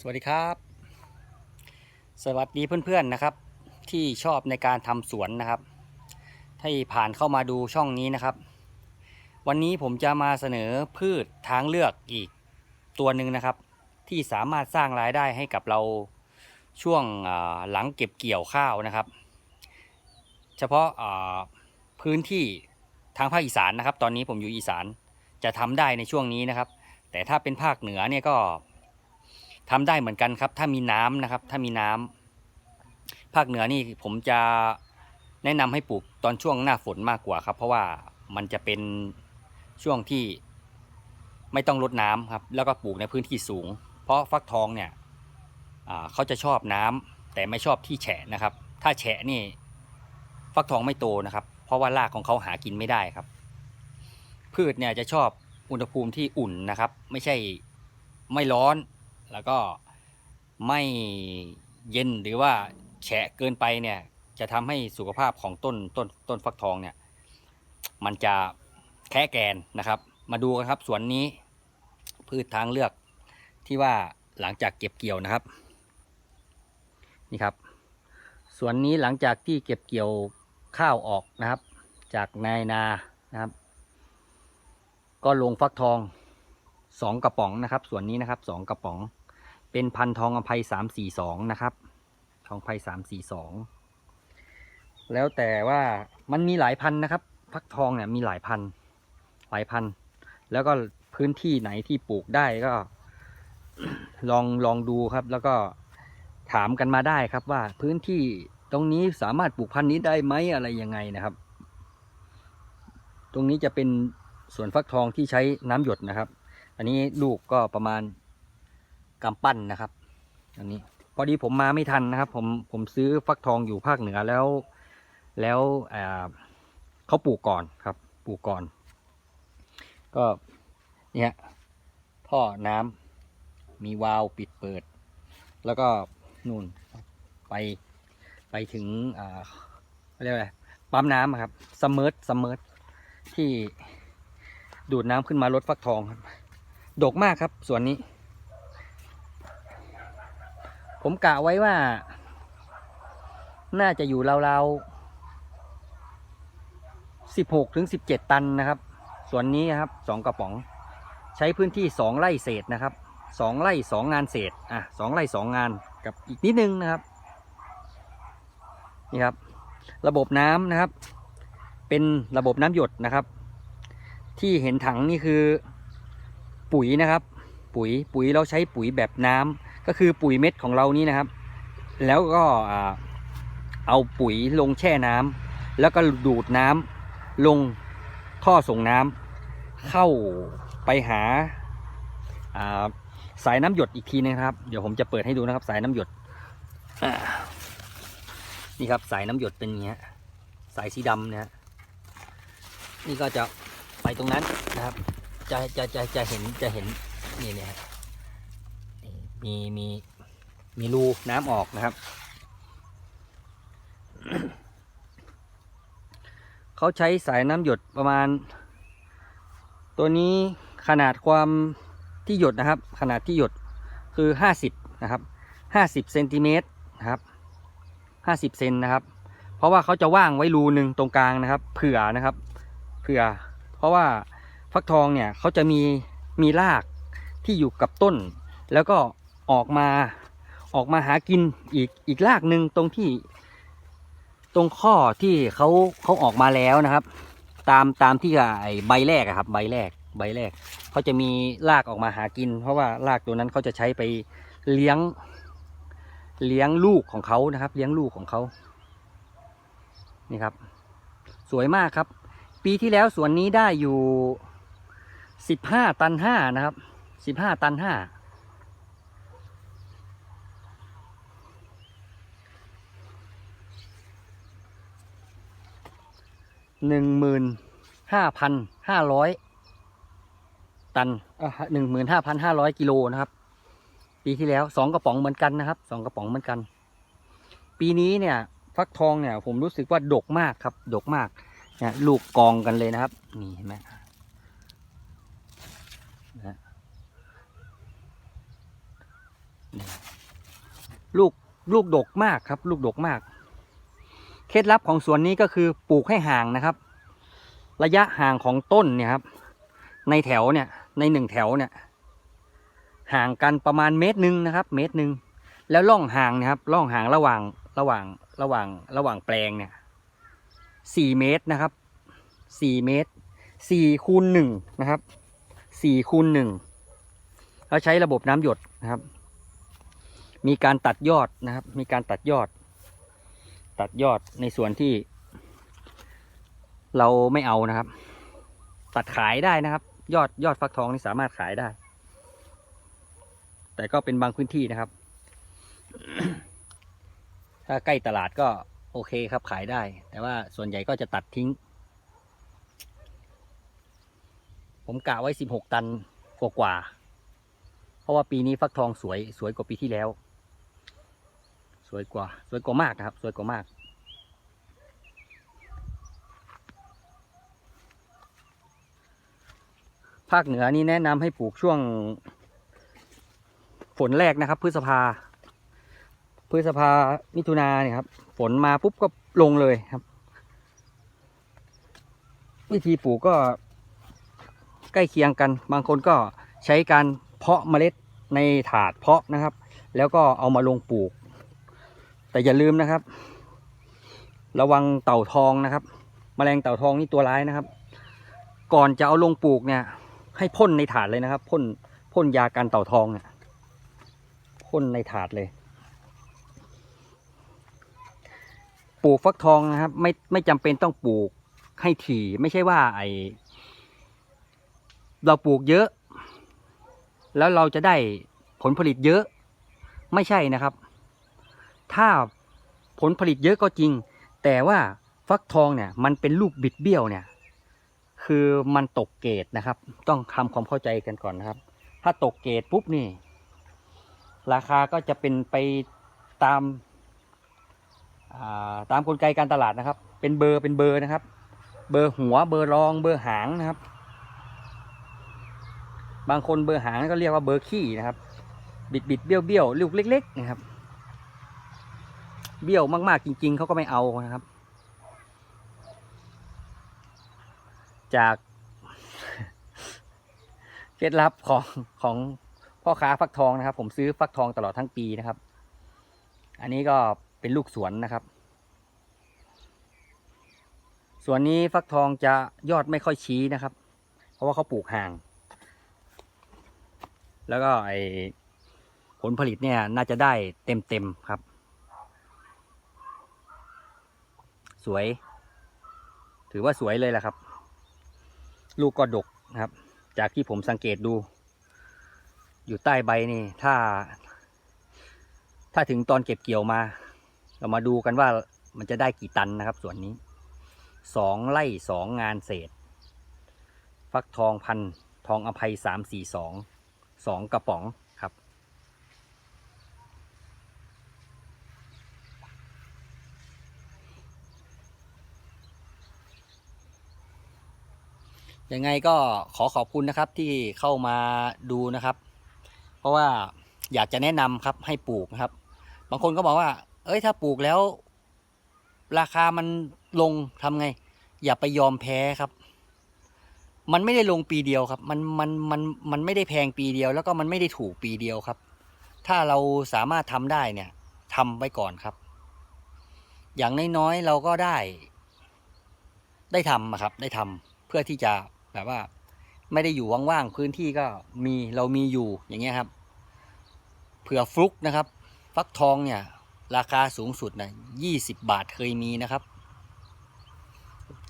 สวัสดีครับ สวัสดีเพื่อนๆนะครับ ที่ชอบในการทำสวนนะครับที่ผ่านเข้ามาดูช่องนี้นะครับ วันนี้ผมจะมาเสนอพืชทางเลือกอีกตัวหนึ่งนะครับ ที่สามารถสร้างรายได้ให้กับเราช่วงหลังเก็บเกี่ยวข้าวนะครับ เฉพาะพื้นที่ทางภาคอีสานนะครับ ตอนนี้ผมอยู่อีสานจะทำได้ในช่วงนี้นะครับ แต่ถ้าเป็นภาคเหนือเนี่ยก็ ทำได้เหมือนกันครับ ถ้ามีน้ำนะครับ ถ้ามีน้ำภาคเหนือนี่ผมจะแนะนำให้ปลูกตอนช่วงหน้าฝนมากกว่าครับ เพราะว่ามันจะเป็นช่วงที่ไม่ต้องรดน้ำครับ แล้วก็ปลูกในพื้นที่สูง เพราะฟักทองเนี่ยเขาจะชอบน้ำแต่ไม่ชอบที่แฉะนะครับ ถ้าแฉะนี่ฟักทองไม่โตนะครับ เพราะว่ารากของเขาหากินไม่ได้ครับ พืชเนี่ยจะชอบอุณหภูมิที่อุ่นนะครับ ไม่ใช่ไม่ร้อน แล้วก็ไม่เย็นหรือว่าแฉะเกินไปเนี่ยจะทำให้สุขภาพของต้นต้นต้นฟักทองเนี่ยมันจะแค่แกนนะครับ มาดูกันครับสวนนี้พืชทางเลือกที่ว่าหลังจากเก็บเกี่ยวนะครับนี่ครับสวนนี้หลังจากที่เก็บเกี่ยวข้าวออกนะครับ จากนายนานะครับ ก็ลงฟักทองสองกระป๋องนะครับสวนนี้นะครับสองกระป๋อง เป็นพันธุ์ทองอภัยสามสี่สองนะครับ ทองอภัยสามสี่สองแล้วแต่ว่ามันมีหลายพันธุ์นะครับฟักทองเนี่ยมีหลายพันธุ์หลายพันธุ์แล้วก็พื้นที่ไหนที่ปลูกได้ก็ ลองลองดูครับ แล้วก็ถามกันมาได้ครับว่าพื้นที่ตรงนี้สามารถปลูกพันธุ์นี้ได้ไหมอะไรยังไงนะครับ ตรงนี้จะเป็นสวนฟักทองที่ใช้น้ำหยดนะครับ อันนี้ลูกก็ประมาณ กำปั้นนะครับ อันนี้ พอดีผมมาไม่ทันนะครับ ผมผมซื้อฟักทองอยู่ภาคเหนือแล้ว แล้วเขาปลูกก่อนครับ ปลูกก่อน ก็เนี่ยท่อน้ำมีวาล์วปิดเปิด แล้วก็นู่นไปไปถึงอ่าเรียกว่าอะไรปั๊มน้ำครับซัมอร์ซัมอร์ที่ดูดน้ำขึ้นมาลดฟักทองครับ ดกมากครับส่วนนี้ ผมกะไว้ว่า น่าจะอยู่ราวๆสิบหกถึงสิบเจ็ดตันนะครับ ส่วนนี้นะครับสองกระป๋อง ใช้พื้นที่สองไร่เศษนะครับสองไร่สองงานเศษอะสองไร่สองงานกับอีกนิดนึงนะครับนี่ครับ ระบบน้ำนะครับ เป็นระบบน้ำหยดนะครับ ที่เห็นถังนี่คือปุ๋ยนะครับ ปุ๋ยปุ๋ยเราใช้ปุ๋ยแบบน้ำ ก็คือปุ๋ยเม็ดของเรานี่นะครับ แล้วก็เอาปุ๋ยลงแช่น้ำแล้วก็ดูดน้ำลงท่อส่งน้ำเข้าไปหาาสายน้ำหยดอีกทีนะครับ เดี๋ยวผมจะเปิดให้ดูนะครับ สายน้ำหยดนี่ครับสายน้ำหยดเป็นอย่างเงี้ยสายสีดำนะฮะนี่ก็จะไปตรงนั้นนะครับ จะจะจะจะเห็นจะเห็นนี่เนี่ย มีมีมีรูน้ำออกนะครับ เขาใช้สายน้ำหยดประมาณ ตัวนี้ขนาดความที่หยดนะครับ ขนาดที่หยดคือห้าสิบนะครับห้าสิบเซนติเมตรนะครับห้าสิบเซนนะครับ เพราะว่าเขาจะว่างไว้รูหนึ่งตรงกลางนะครับ เผื่อนะครับ เผื่อ เพราะว่าฟักทองเนี่ยเขาจะมีมีรากที่อยู่กับต้น แล้วก็ ออกมาออกมาหากินอีกอีกรากหนึ่งตรงที่ ตรงข้อที่เขาเขาออกมาแล้วนะครับ ตามตามที่ไอใบแรกอะครับ ใบแรก ใบแรกเขาจะมีรากออกมาหากิน เพราะว่ารากตัวนั้นเขาจะใช้ไปเลี้ยงเลี้ยงลูกของเขานะครับ เลี้ยงลูกของเขานี่ครับ สวยมากครับ ปีที่แล้วสวนนี้ได้อยู่สิบห้าตันห้านะครับสิบห้าตันห้า หนึ่งหมื่นห้าพันห้าร้อยตันหนึ่งหมื่นห้าพันห้าร้อยกิโลนะครับ ปีที่แล้วสองกระป๋องเหมือนกันนะครับสองกระป๋องเหมือนกัน ปีนี้เนี่ยฟักทองเนี่ย ผมรู้สึกว่าดกมากครับ ดกมากเนี่ยลูกกองกันเลยนะครับ นี่เห็นไหมลูกลูกดกมากครับ ลูกดกมาก เคล็ดลับของสวนนี้ก็คือปลูกให้ห่างนะครับ ระยะห่างของต้นเนี่ยครับ ในแถวเนี่ยในหนึ่งแถวเนี่ย ห่างกันประมาณเมตรหนึ่งนะครับ เมตรหนึ่งแล้วล่องห่างนะครับล่องห่างระหว่างระหว่างระหว่างระหว่างแปลงเนี่ยสี่เมตรนะครับสี่เมตรสี่คูณหนึ่งนะครับสี่คูณหนึ่งเราใช้ระบบน้ำหยดนะครับ มีการตัดยอดนะครับ มีการตัดยอด ตัดยอดในส่วนที่ เราไม่เอานะครับ ตัดขายได้นะครับ ยอดยอดฟักทองนี่สามารถขายได้ แต่ก็เป็นบางพื้นที่นะครับ ถ้าใกล้ตลาดก็โอเคครับขายได้ แต่ว่าส่วนใหญ่ก็จะตัดทิ้ง ผมกะไว้สิบหกตันกว่ากว่าๆเพราะว่าปีนี้ฟักทองสวยสวยกว่าปีที่แล้ว สวยกว่า สวยกว่ามากนะครับ สวยกว่ามาก ภาคเหนือนี่แนะนำให้ปลูกช่วงฝนแรกนะครับ พฤษภา พฤษภามิถุนาเนี่ยครับ ฝนมาปุ๊บก็ลงเลยครับ วิธีปลูกก็ใกล้เคียงกัน บางคนก็ใช้การเพาะเมล็ดในถาดเพาะนะครับ แล้วก็เอามาลงปลูก แต่อย่าลืมนะครับ ระวังเต่าทองนะครับแมลงเต่าทองนี่ตัวร้ายนะครับ ก่อนจะเอาลงปลูกเนี่ย ให้พ่นในถาดเลยนะครับพ่นพ่นยากันเต่าทองเนี่ยพ่นในถาดเลยปลูกฟักทองนะครับ ไม่ไม่จำเป็นต้องปลูกให้ถี่ ไม่ใช่ว่าไอเราปลูกเยอะ แล้วเราจะได้ผลผลิตเยอะ ไม่ใช่นะครับ ถ้าผลผลิตเยอะก็จริง แต่ว่าฟักทองเนี่ยมันเป็นลูกบิดเบี้ยวเนี่ย คือมันตกเกรดนะครับ ต้องทำความเข้าใจกันก่อนนะครับ ถ้าตกเกรดปุ๊บนี่ ราคาก็จะเป็นไปตามาตามกลไกการตลาดนะครับ เป็นเบอร์เป็นเบอร์นะครับ เบอร์หัวเบอร์รองเบอร์หางนะครับ บางคนเบอร์หางก็เรียกว่าเบอร์ขี้นะครับ บิดบิดเบี้ยวเบี้ยวลูกเล็ก ๆ นะครับ เบี้ยวมากๆจริง ๆเขาก็ไม่เอานะครับ จากเคล็ดลับของของพ่อค้าฟักทองนะครับ ผมซื้อฟักทองตลอดทั้งปีนะครับ อันนี้ก็เป็นลูกสวนนะครับส่วนนี้ฟักทองจะยอดไม่ค่อยชี้นะครับ เพราะว่าเขาปลูกห่าง แล้วก็ไอผลผลิตเนี่ยน่าจะได้เต็มเต็มๆครับ สวย ถือว่าสวยเลยแหละครับ ลูกก็ดกนะครับ จากที่ผมสังเกตดู อยู่ใต้ใบนี่ ถ้า ถ้าถึงตอนเก็บเกี่ยวมา เรามาดูกันว่ามันจะได้กี่ตันนะครับส่วนนี้สองไร่สองงานเศษ ฟักทองพันทองอภัยสามสี่สองสองกระป๋อง ยังไงก็ขอขอบคุณนะครับที่เข้ามาดูนะครับ เพราะว่าอยากจะแนะนำครับให้ปลูกนะครับ บางคนก็บอกว่า เอ้ยถ้าปลูกแล้ว ราคามันลงทำไง อย่าไปยอมแพ้ครับ มันไม่ได้ลงปีเดียวครับ มันมันมันมันไม่ได้แพงปีเดียว แล้วก็มันไม่ได้ถูกปีเดียวครับ ถ้าเราสามารถทำได้เนี่ยทำไว้ก่อนครับ อย่างน้อยๆเราก็ได้ ได้ทำอะครับ ได้ทำเพื่อที่จะ แบบว่า ไม่ได้อยู่ว่างๆพื้นที่ก็มีเรามีอยู่อย่างเงี้ยครับ เผื่อฟลุกนะครับ ฟักทองเนี่ย ราคาสูงสุดนะยี่สิบบาทเคยมีนะครับ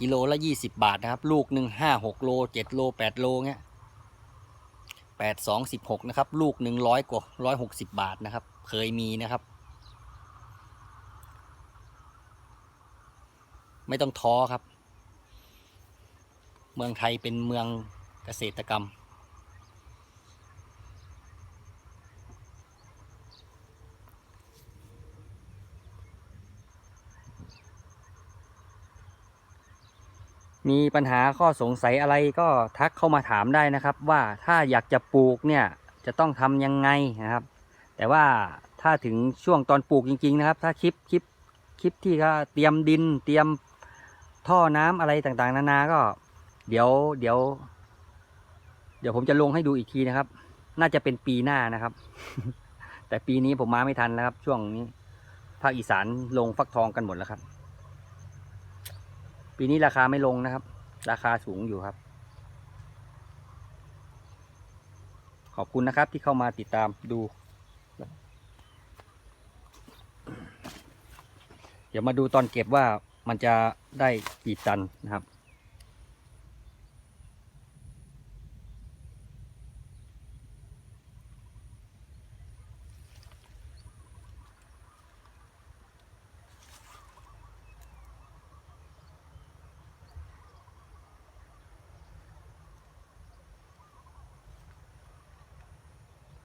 กิโลละยี่สิบบาทนะครับ ลูกหนึ่งห้าหกโลเจ็ดโลแปดโลเงี้ยแปดสองสิบหกนะครับ ลูกหนึ่งร้อยกว่าร้อยหกสิบบาทนะครับ เคยมีนะครับ ไม่ต้องท้อครับ เมืองไทยเป็นเมืองเกษตรกรรม มีปัญหาข้อสงสัยอะไรก็ทักเข้ามาถามได้นะครับว่าถ้าอยากจะปลูกเนี่ยจะต้องทำยังไงนะครับ แต่ว่าถ้าถึงช่วงตอนปลูกจริง ๆ นะครับ ถ้าคลิปคลิปคลิปที่เขาเตรียมดินเตรียมท่อน้ำอะไรต่างๆ นานาก็ เดี๋ยวเดี๋ยว เดี๋ยวผมจะลงให้ดูอีกทีนะครับ น่าจะเป็นปีหน้านะครับ แต่ปีนี้ผมมาไม่ทันแล้วครับ ช่วงนี้ภาคอีสานลงฟักทองกันหมดแล้วครับ ปีนี้ราคาไม่ลงนะครับ ราคาสูงอยู่ครับ ขอบคุณนะครับที่เข้ามาติดตามดู เดี๋ยวมาดูตอนเก็บว่ามันจะได้กี่ตันนะครับ